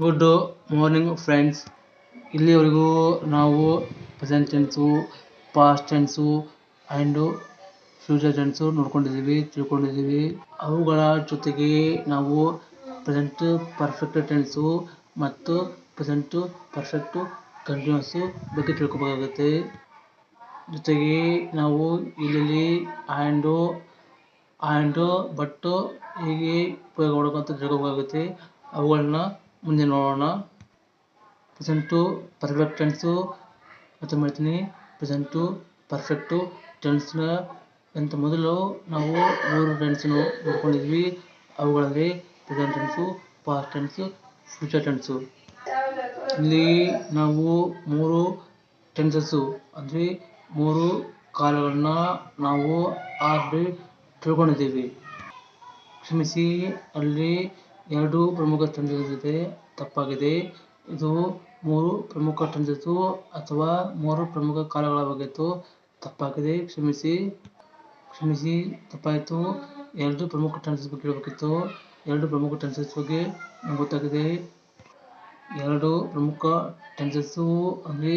Good morning friends ಇಲ್ಲಿವರೆಗೂ ನಾವು present tense past tense and future tense ನೋಡ್ಕೊಂಡಿದ್ದೀವಿ, ತಿಳ್ಕೊಂಡಿದ್ದೀವಿ. ಅವುಗಳ ಜೊತೆಗೆ ನಾವು ಪ್ರೆಸೆಂಟ್ ಪರ್ಫೆಕ್ಟ್ ಟೆನ್ಸು ಮತ್ತು ಪ್ರೆಸೆಂಟ್ ಪರ್ಫೆಕ್ಟು ಕಂಟಿನ್ಯೂಸು ಬಗ್ಗೆ ತಿಳ್ಕೊಬೇಕಾಗುತ್ತೆ. ಜೊತೆಗೆ ನಾವು ಇಲ್ಲಿ ಆ್ಯಂಡು ಆ್ಯಂಡು ಬಟ್ಟು ಹೀಗೆ ಉಪಯೋಗ ಮಾಡ್ಬೇಕಂತ ತಿಳ್ಕೊಬೇಕಾಗುತ್ತೆ. ಅವುಗಳನ್ನ ಮುಂದೆ ನೋಡೋಣ. ಪ್ರೆಸೆಂಟು ಪರ್ಫೆಕ್ಟ್ ಟೆನ್ಸು ಮತ್ತೆ ಮಾಡ್ತೀನಿ. ಪ್ರೆಸೆಂಟು ಪರ್ಫೆಕ್ಟು ಟೆನ್ಸ್ನ ಅಂತ ಮೊದಲು ನಾವು ಮೂರು ಟೆನ್ಸನ್ನು ನೋಡ್ಕೊಂಡಿದ್ವಿ. ಅವುಗಳಲ್ಲಿ present tense past tense future tense ಇಲ್ಲಿ ನಾವು ಮೂರು ಟೆನ್ಸಸ್ಸು ಅಂದರೆ ಮೂರು ಕಾಲಗಳನ್ನ ನಾವು ಆಲ್ರೆಡಿ ತಿಳ್ಕೊಂಡಿದ್ದೀವಿ. ಕ್ಷಮಿಸಿ, ಅಲ್ಲಿ ಎರಡು ಪ್ರಮುಖ ಇದೆ ತಪ್ಪಾಗಿದೆ. ಇದು ಮೂರು ಪ್ರಮುಖ ತಂಡದ್ದು ಅಥವಾ ಮೂರು ಪ್ರಮುಖ ಕಾಲಗಳಾಗಿತ್ತು ತಪ್ಪಾಗಿದೆ. ಕ್ಷಮಿಸಿ. ಕ್ಷಮಿಸಿ. ತಪ್ಪಾಯಿತು. ಎರಡು ಪ್ರಮುಖ ಟೆನ್ಸಸ್ ಬಗ್ಗೆ ಹೇಳಬೇಕಿತ್ತು. ಎರಡು ಪ್ರಮುಖ ಟೆನ್ಸಸ್ ಬಗ್ಗೆ ಗೊತ್ತಾಗಿದೆ. ಎರಡು ಪ್ರಮುಖ ಟೆನ್ಸಸ್ಸು ಅಂದರೆ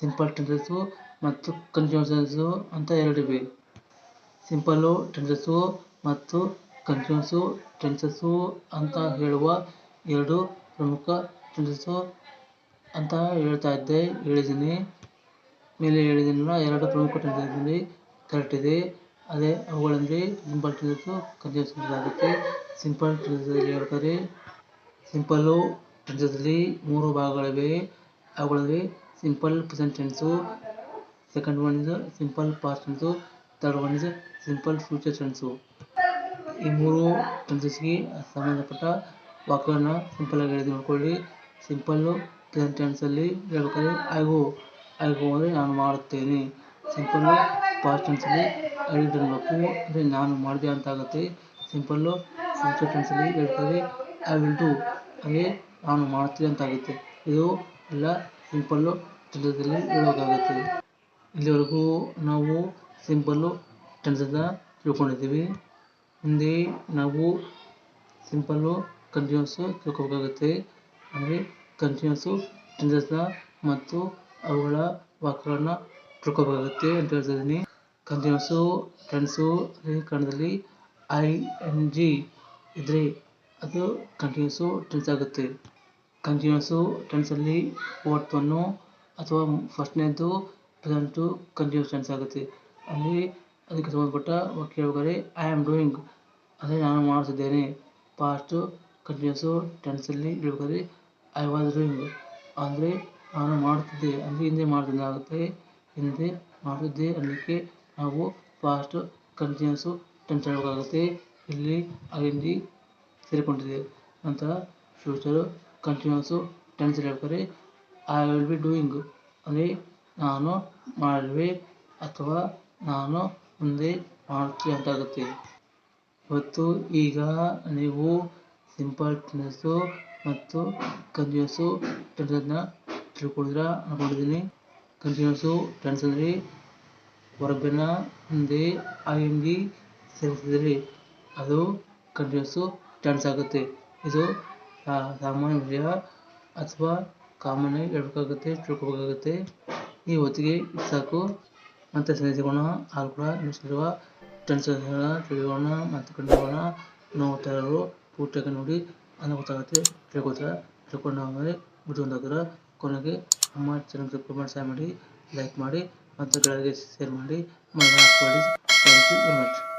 ಸಿಂಪಲ್ ಟೆನ್ಸಸ್ಸು ಮತ್ತು ಕಂಟಿನ್ಯೂಸ್ ಅಂತ ಎರಡಿವೆ ಸಿಂಪಲ್ಲು ಟೆನ್ಸಸ್ಸು ಮತ್ತು ಕಂಟಿನ್ಯೂಸು ಟೆನ್ಸಸ್ಸು ಅಂತ ಹೇಳುವ ಎರಡು ಪ್ರಮುಖ ಟೆನ್ಸಸ್ಸು ಅಂತ ಹೇಳ್ತಾ ಇದ್ದೆ, ಹೇಳಿದ್ದೀನಿ. ಮೇಲೆ ಹೇಳಿದ್ದೀನಲ್ಲ ಎರಡು ಪ್ರಮುಖ ಟೆನ್ಸಸ್ಸಲ್ಲಿ ಕರೆಕ್ಟ್ ಇದೆ. ಅದೇ ಅವುಗಳಲ್ಲಿ ಸಿಂಪಲ್ ಟೆನ್ಸಸ್ಸು ಕಂಟಿನ್ಯೂಸ್ ಟೆನ್ಸಸ್ ಆಗುತ್ತೆ ಸಿಂಪಲ್ ಟೆನ್ಸಸ್ಸಲ್ಲಿ ಹೇಳ್ತಾರೆ. ಸಿಂಪಲ್ಲು ಟೆನ್ಸಸ್ಸಲ್ಲಿ ಮೂರು ಭಾಗಗಳಿವೆ. ಅವುಗಳಲ್ಲಿ simple present tense second one is simple past tense third one is simple future tense ಈ ಮೂರು ಟೆನ್ಸಸ್ಗೆ ಸಂಬಂಧಪಟ್ಟ ವಾಕ್ಯವನ್ನು ಸಿಂಪಲ್ಲಾಗಿ ಹೇಳಿದೆ ನೋಡ್ಕೊಳ್ಳಿ ಸಿಂಪಲ್ಲು ಪ್ರೆಸೆಂಟ್ ಟೆನ್ಸಲ್ಲಿ ಹೇಳ್ಬೇಕಾದ್ರೆ ಐ ಗೋ ಐ ಗೋ ಅಂದರೆ ನಾನು ಮಾಡುತ್ತೇನೆ. ಸಿಂಪಲ್ಲು ಪಾಸ್ಟ್ ಟೆನ್ಸಲ್ಲಿ ಅನ್ನಬೇಕು ಅಂದರೆ ನಾನು ಮಾಡಿದೆ ಅಂತ ಆಗುತ್ತೆ. ಸಿಂಪಲ್ಲು ಫ್ಯೂಚರ್ ಟೆನ್ಸಲ್ಲಿ ಹೇಳ್ಬೇಕಾದ್ರೆ ಐ ವಿಲ್ ಡು ಅಂದರೆ ನಾನು ಮಾಡ್ತೀನಿ ಅಂತ ಆಗುತ್ತೆ. ಇದು ಎಲ್ಲ ಸಿಂಪಲ್ಲು ಚಿತ್ರದಲ್ಲಿ ಹೇಳಬೇಕಾಗುತ್ತೆ ಇಲ್ಲಿವರೆಗೂ ನಾವು ಸಿಂಪಲ್ಲು ಟೆನ್ಸನ್ನು ತಿಳ್ಕೊಂಡಿದ್ದೀವಿ. ಮುಂದೆ ನಾವು ಸಿಂಪಲ್ಲು ಕಂಟಿನ್ಯೂಸು ತಿಳ್ಕೊಬೇಕಾಗುತ್ತೆ. ಅಂದರೆ ಕಂಟಿನ್ಯೂಸು ಟೆನ್ಸಸ್ನ ಮತ್ತು ಅವುಗಳ ವಾಕ್ಯಗಳನ್ನ ತಿಳ್ಕೊಬೇಕಾಗುತ್ತೆ ಅಂತ ಹೇಳ್ತಾ ಇದ್ದೀನಿ ಕಂಟಿನ್ಯೂಸು ಟೆನ್ಸು ಕನ್ನಡದಲ್ಲಿ ಐ ಎನ್ ಜಿ ಇದ್ದರೆ ಅದು ಕಂಟಿನ್ಯೂಸು ಟೆನ್ಸ್ ಆಗುತ್ತೆ. ಕಂಟಿನ್ಯೂಸು ಟೆನ್ಸಲ್ಲಿ ಫೋರ್ತ್ ಅಥವಾ ಫಸ್ಟ್ನೇದು ಪ್ರೆಸೆಂಟು ಕಂಟಿನ್ಯೂಸ್ ಟೆನ್ಸ್ ಆಗುತ್ತೆ. ಅಲ್ಲಿ ಅದಕ್ಕೆ ಸಂಬಂಧಪಟ್ಟ ವಾಕ್ಯ ಹೇಳ್ಬೇಕಾದ್ರೆ ಐ ಆಮ್ ಡೂಯಿಂಗ್ ಅಂದರೆ ನಾನು ಮಾಡುತ್ತಿದ್ದೇನೆ. ಪಾಸ್ಟು ಕಂಟಿನ್ಯೂಸು ಟೆನ್ಸಲ್ಲಿ ಹೇಳ್ಬೇಕಾದ್ರೆ ಐ ವಾಸ್ ಡೂಯಿಂಗ್ ಅಂದರೆ, ನಾನು ಮಾಡುತ್ತಿದ್ದೆ ಅಂದರೆ, ಹಿಂದೆ ಮಾಡ್ತಿದ್ದೆ ಆಗುತ್ತೆ ಹಿಂದೆ ಮಾಡುತ್ತಿದ್ದೆ ಅನ್ನಲಿಕ್ಕೆ ನಾವು ಪಾಸ್ಟು ಕಂಟಿನ್ಯೂಸು ಟೆನ್ಸ್ ಹೇಳಬೇಕಾಗುತ್ತೆ. ಇಲ್ಲಿ ಐ ಎನ್ ಜಿ ಸೇರಿಕೊಂಡಿದೆ. ನಂತರ ಫ್ಯೂಚರು ಕಂಟಿನ್ಯೂಸು ಟೆನ್ಸ್ ಹೇಳ್ಬೇಕಾದ್ರೆ ಐ ವಿಲ್ ಬಿ ಡೂಯಿಂಗ್ ಅಂದರೆ, ನಾನು ಮಾಡುವೆ ಅಥವಾ, ನಾನು ಮುಂದೆ ಮಾಡ್ತೀವಿ ಅಂತ ಆಗುತ್ತೆ ಇವತ್ತು ಈಗ ನೀವು ಸಿಂಪಲ್ ಟೆನ್ಸಸ್ಸು ಮತ್ತು ಕಂಟಿನ್ಯೂಸು ಟೆನ್ಸಸ್ನ ತಿಳ್ಕೊಂಡಿದ್ದೀರಾ ಅನ್ಕೊಂಡಿದ್ದೀನಿ. ಕಂಟಿನ್ಯೂಸು ಟೆನ್ಸಲ್ಲಿ ಹೊರಗಿನ ಮುಂದೆ ಐ ಎನ್ ಡಿ ಸೇರಿಸಿದ್ರಿ ಅದು ಕಂಟಿನ್ಯೂಸು ಟೆನ್ಸ್ ಆಗುತ್ತೆ ಇದು ಸಾಮಾನ್ಯ ವಿಷಯ ಅಥವಾ ಕಾಮನ್ ಆಗಿ ಹೇಳ್ಬೇಕಾಗುತ್ತೆ ತಿಳ್ಕೊಬೇಕಾಗುತ್ತೆ ಈ ಹೊತ್ತಿಗೆ ಸಾಕು. ಮತ್ತೆ ಸಂಧಿಸಿಗೋಣ ಆಗ ಕೂಡ ತಿಳಿಯೋಣ, ಮತ್ತು ಇರೋರು ಪೂರ್ತಿಯಾಗಿ ನೋಡಿ ಅನ್ನೋ ಗೊತ್ತಾಗುತ್ತೆ ತಿಳ್ಕೊತಾರೆ ತಿಳ್ಕೊಂಡು ಆಮೇಲೆ ಕೊನೆಗೆ ನಮ್ಮ ಕಮೆಂಟ್ ಮಾಡಿ ಲೈಕ್ ಮಾಡಿ ಮತ್ತು ಕೆಳಗೆ ಶೇರ್ ಮಾಡಿ. ಮಾಡಿ